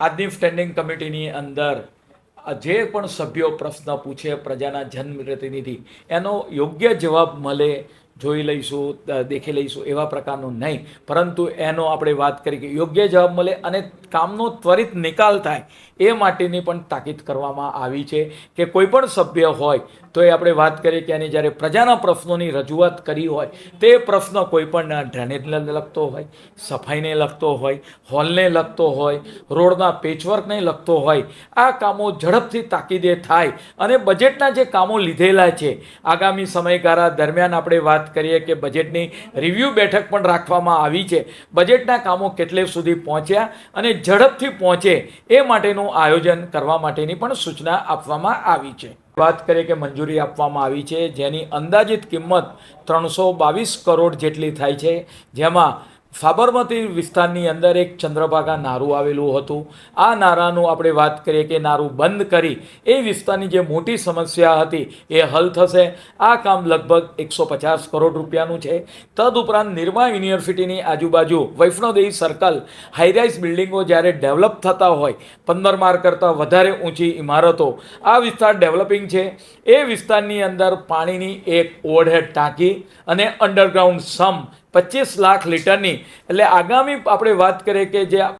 આજની સ્ટેન્ડિંગ કમિટીની અંદર જે પણ સભ્યો પ્રશ્ન પૂછે પ્રજાના જનપ્રતિનિધિ એનો યોગ્ય જવાબ મળે, જોઈ લઈશું દેખી લઈશું, એવા પ્રકારનું નહીં. પરંતુ એનો આપણે વાત કરી કે યોગ્ય જવાબ મળે અને કામનો ત્વરિત નિકાલ થાય. એ માટેની પણ તાકીદ કરવામાં આવી છે કે કોઈ પણ સભ્ય હોય, તો એ આપણે વાત કરીએ કે એની જ્યારે પ્રજાના પ્રશ્નોની રજૂઆત કરી હોય, તે પ્રશ્ન કોઈ પણ ડ્રેનેજને લગતો હોય, સફાઈને લગતો હોય, હોલને લગતો હોય, રોડના પેચવર્કને લગતો હોય, આ કામો ઝડપથી તાકીદે થાય અને બજેટના જે કામો લીધેલા છે, આગામી સમયગાળા દરમિયાન આપણે વાત કરીએ કે બજેટની રિવ્યૂ બેઠક પણ રાખવામાં આવી છે. બજેટના કામો કેટલે સુધી પહોંચ્યા અને ઝડપથી પહોંચે એ માટેનું આયોજન કરવા માટેની પણ સૂચના આપવામાં આવી છે. વાત કરીએ કે મંજૂરી આપવામાં આવી છે, જેની અંદાજિત કિંમત ત્રણસો બાવીસ કરોડ જેટલી થાય છે, જેમાં સાબરમતી વિસ્તારની અંદર એક ચંદ્રભાગા નારું આવેલું હતું. આ નારાનું આપણે વાત કરીએ કે નારું બંધ કરી એ વિસ્તારની જે મોટી સમસ્યા હતી એ હલ થશે. આ કામ લગભગ એકસો પચાસ કરોડ રૂપિયાનું છે. તદુપરાંત નિરમા યુનિવર્સિટીની આજુબાજુ વૈષ્ણોદેવી સર્કલ હાઈરાઇઝ બિલ્ડિંગો જ્યારે ડેવલપ થતા હોય, પંદર માર કરતાં વધારે ઊંચી ઇમારતો. આ વિસ્તાર ડેવલપિંગ છે. એ વિસ્તારની અંદર પાણીની એક ઓવરહેડ ટાંકી અને અંડરગ્રાઉન્ડ સમ પચીસ લાખ લીટરની. એટલે આગામી આપણે વાત કરીએ કે જે